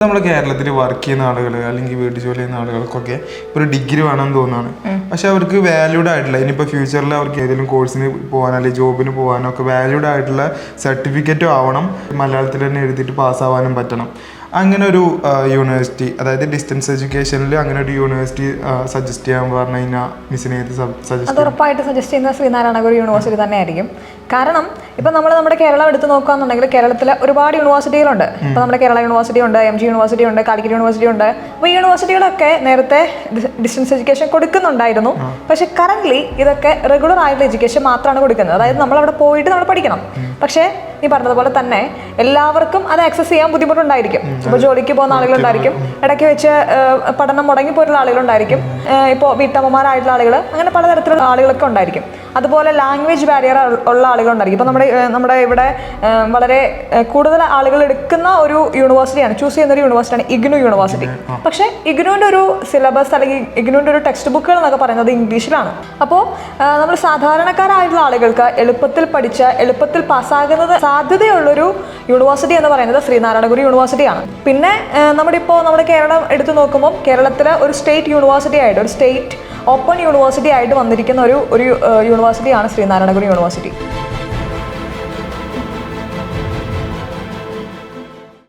നമ്മുടെ കേരളത്തിൽ വർക്ക് ചെയ്യുന്ന ആളുകൾ അല്ലെങ്കിൽ വീട്ടു ജോലി ചെയ്യുന്ന ആളുകൾക്കൊക്കെ ഒരു ഡിഗ്രി വേണമെന്ന് തോന്നുന്നതാണ് പക്ഷെ അവർക്ക് വാല്യൂഡ് ആയിട്ടുള്ള ഇനിയിപ്പോൾ ഫ്യൂച്ചറിൽ അവർക്ക് ഏതെങ്കിലും കോഴ്സിന് പോകാനോ അല്ലെങ്കിൽ ജോബിന് പോകാനോ ഒക്കെ വാല്യൂഡ് ആയിട്ടുള്ള സർട്ടിഫിക്കറ്റും ആവണം. മലയാളത്തിൽ തന്നെ എഴുതിയിട്ട് പാസ്സാവാനും പറ്റണം. അങ്ങനെ ഒരു യൂണിവേഴ്സിറ്റി അതായത് ഡിസ്റ്റൻസ് എഡ്യൂക്കേഷനിൽ അങ്ങനെ ഒരു യൂണിവേഴ്സിറ്റി സജസ്റ്റ് ചെയ്യാൻ പറഞ്ഞു കഴിഞ്ഞാൽ മിസ്സിനെ സജസ്റ്റ് അത് ഉറപ്പായിട്ട് സജസ്റ്റ് ചെയ്യുന്ന ശ്രീനാരായണ ഗുരു യൂണിവേഴ്സിറ്റി തന്നെയായിരിക്കും കാരണം ഇപ്പം നമ്മൾ നമ്മുടെ കേരളം എടുത്ത് നോക്കുകയാണെന്നുണ്ടെങ്കിൽ കേരളത്തിലെ ഒരുപാട് യൂണിവേഴ്സിറ്റികളുണ്ട് ഇപ്പം നമ്മുടെ കേരള യൂണിവേഴ്സിറ്റി ഉണ്ട് എം ജി യൂണിവേഴ്സിറ്റി ഉണ്ട് കാലിക്കറ്റ് യൂണിവേഴ്സിറ്റി ഉണ്ട്. അപ്പോൾ ഈ യൂണിവേഴ്സിറ്റികളൊക്കെ നേരത്തെ ഡിസ്റ്റൻസ് എഡ്യൂക്കേഷൻ കൊടുക്കുന്നുണ്ടായിരുന്നു. പക്ഷെ കറന്റ്ലി ഇതൊക്കെ റെഗുലർ ആയിട്ടുള്ള എഡ്യൂക്കേഷൻ മാത്രമാണ് കൊടുക്കുന്നത്. അതായത് നമ്മൾ അവിടെ പോയിട്ട് നമ്മൾ പഠിക്കണം. പക്ഷേ നീ പറഞ്ഞതുപോലെ തന്നെ എല്ലാവർക്കും അത് ആക്സസ് ചെയ്യാൻ ബുദ്ധിമുട്ടുണ്ടായിരിക്കും. ഇപ്പോൾ ജോലിക്ക് പോകുന്ന ആളുകളുണ്ടായിരിക്കും. ഇടയ്ക്ക് വെച്ച് പഠനം മുടങ്ങി പോയിട്ടുള്ള ആളുകളുണ്ടായിരിക്കും. ഇപ്പോൾ വീട്ടമ്മമാരായിട്ടുള്ള ആളുകൾ അങ്ങനെ പലതരത്തിലുള്ള ആളുകളൊക്കെ ഉണ്ടായിരിക്കും. അതുപോലെ ലാംഗ്വേജ് ബാരിയർ ഉള്ള ആളുകളുണ്ടായിരിക്കും. ഇപ്പോൾ നമ്മുടെ നമ്മുടെ ഇവിടെ വളരെ കൂടുതൽ ആളുകൾ എടുക്കുന്ന ഒരു യൂണിവേഴ്സിറ്റിയാണ് ചൂസ് ചെയ്യുന്ന ഒരു യൂണിവേഴ്സിറ്റിയാണ് ഇഗ്നു യൂണിവേഴ്സിറ്റി പക്ഷേ ഇഗ്നുവിന്റെ ഒരു സിലബസ് അല്ലെങ്കിൽ ഇഗ്നുവിന്റെ ഒരു ടെക്സ്റ്റ് ബുക്കുകൾ എന്നൊക്കെ പറയുന്നത് ഇംഗ്ലീഷിലാണ്. അപ്പോൾ നമ്മൾ സാധാരണക്കാരായിട്ടുള്ള ആളുകൾക്ക് എളുപ്പത്തിൽ പഠിച്ച എളുപ്പത്തിൽ പാസ്സാകുന്നത് സാധ്യതയുള്ളൊരു യൂണിവേഴ്സിറ്റി എന്ന് പറയുന്നത് ശ്രീനാരായണഗുരു യൂണിവേഴ്സിറ്റിയാണ് പിന്നെ നമ്മുടെ ഇപ്പോൾ നമ്മുടെ കേരളം എടുത്തു നോക്കുമ്പോൾ കേരളത്തിലെ ഒരു സ്റ്റേറ്റ് യൂണിവേഴ്സിറ്റി ആയിട്ട് ഒരു സ്റ്റേറ്റ് ഓപ്പൺ യൂണിവേഴ്സിറ്റി ആയിട്ട് വന്നിരിക്കുന്ന ഒരു ഒരു യൂണിവേഴ്സിറ്റിയാണ് ശ്രീനാരായണഗുരു യൂണിവേഴ്സിറ്റി.